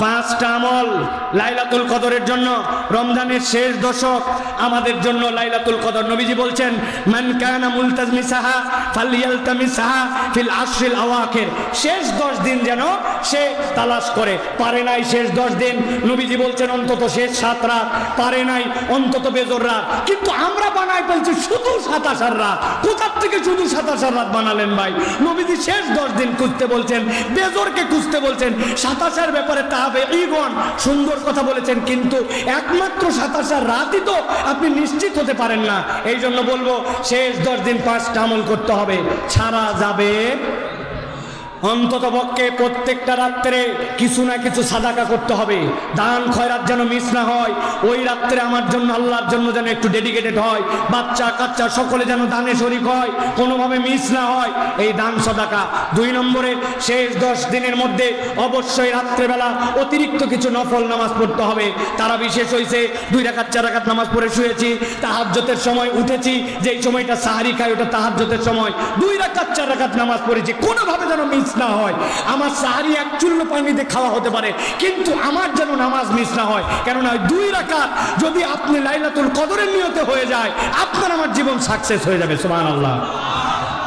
পাঁচটা আমল লাইলাতুল কদরের জন্য, রমজানের শেষ দশক আমাদের জন্য লাইলাতুল কদর। নবীজি বলছেন, মান কানা মুলতাজমিসাহা ফালিয়ালতামিসাহা ফিল আশরিল আওয়াখির। শেষ 10 দিন যেন সে তালাশ করে। পারে নাই শেষ 10 দিন। নবীজি বলছেন, অন্তত শেষ সাত রাত। পারে নাই, অন্তত বেজর রাত। কিন্তু আমরা বলছি, শুধু সাতাশ রাত। কোথার থেকে শুধু সাতাশ রাত বানালেন ভাই? নবীজি শেষ 10 দিন খুঁজতে বলছেন, বেজরকে খুঁজতে বলছেন, সাতাশের ব্যাপারে তা তাহাবে ইগন সুন্দর কথা বলেছেন, কিন্তু একমাত্র সাতাশের রাতই তো আপনি নিশ্চিত হতে পারেন না। এই জন্য বলব, শেষ দশ দিন পাঁচটা আমল করতে হবে, ছাড়া যাবে অন্তত পক্ষে প্রত্যেকটা রাত্রে কিছু না কিছু সাদাকা করতে হবে। দান খয়রাত যেন মিস না হয়, ওই রাত্রে আমার জন্য, আল্লাহর জন্য যেন একটু ডেডিকেটেড হয়। বাচ্চা, কাচ্চা সকলে যেন দানে শরিক হয়, কোনোভাবে মিস না হয়। এই দান সদাকা দুই নম্বরে শেষ দশ দিনের মধ্যে অবশ্যই রাত্রেবেলা অতিরিক্ত কিছু নফল নামাজ পড়তে হবে। তারা বিশেষ হয়েছে দুই রাকাত, চার রাকাত নামাজ পড়ে শুয়েছি তাহাজ্জতের সময় উঠেছি, যেই সময়টা সাহারি খাই ওটা তাহাজ্জতের সময়। দুই রাকাত, চার রাকাত নামাজ পড়েছি, কোনোভাবে যেন মিস না হয়। আমার সাহারি এক চূর্ণ পানিতে খাওয়া হতে পারে, কিন্তু আমার যেন নামাজ মিস না হয়। কেননা দুই রাকাত যদি আপনি লাইলাতুল কদরের নিয়তে হয়ে যায়, আপনার আমার জীবন সাকসেস হয়ে যাবে সুমান আল্লাহ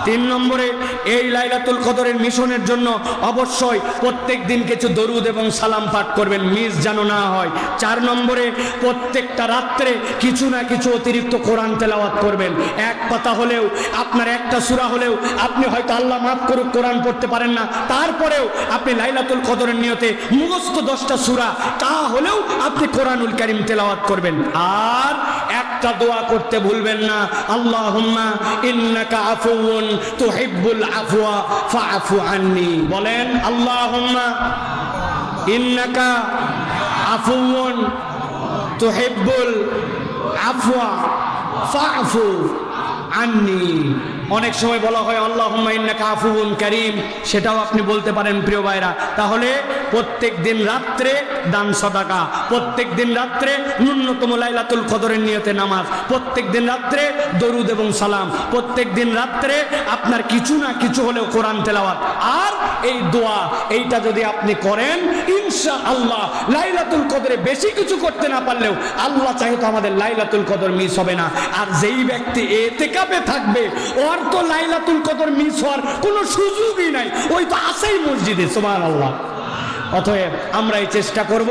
তিন নম্বরে, এই লাইলাতুল কদরের মিশনের জন্য অবশ্যই প্রত্যেক দিন কিছু দরুদ এবং সালাম পাঠ করবেন, মিস যেন না হয়। চার নম্বরে, প্রত্যেকটা রাত্রে কিছু না কিছু অতিরিক্ত কোরআন তেলাওয়াত করবেন। এক পাতা হলেও, আপনার একটা সূরা হলেও আপনি হয়তো আল্লাহ মাফ করুক, কোরআন পড়তে পারেন না। তারপরেও আপনি লাইলাতুল কদরের নিয়তে মুখস্থ দশটা সূরা, তা হলেও আপনি কোরআনুল কারীম তেলাওয়াত করবেন। আর একটা দোয়া করতে ভুলবেন না। আল্লাহুম্মা ইন্নাকা আফুউন তুহিব্বুল আফওয়া ফাআফু আন্নি। বলেন, আল্লাহুম্মা ইন্নাকা আফুউন তুহিব্বুল আফওয়া ফাআফু আন্নি। অনেক সময় বলা হয়, আল্লাহুম্মা ইন্নাকা আফুউন কারীম। সেটাও আপনি বলতে পারেন, প্রিয় ভাইরা তাহলে প্রত্যেক দিন রাত্রে দান সদাকা, প্রত্যেক দিন রাত্রে ন্যূনতম লাইলাতুল কদরের নিয়তে নামাজ, প্রত্যেক দিন রাত্রে দরুদ এবং সালাম, প্রত্যেক দিন রাত্রে আপনার কিছু না কিছু হলেও কোরআন তেলাওয়াত। আর এই দোয়া, এইটা যদি আপনি করেন ইনশা আল্লাহ লাইলাতুল কদরে বেশি কিছু করতে না পারলেও আল্লাহ চাহে তো আমাদের লাইলাতুল কদর মিস হবে না। আর যেই ব্যক্তি এতে কাপে থাকবে, ওর তো লাইলাতুল কদর মিস হওয়ার কোনো সুযোগই নাই। ওই তো আসেই মসজিদে, সুবহানাল্লাহ। অতএব আমরা এই চেষ্টা করব।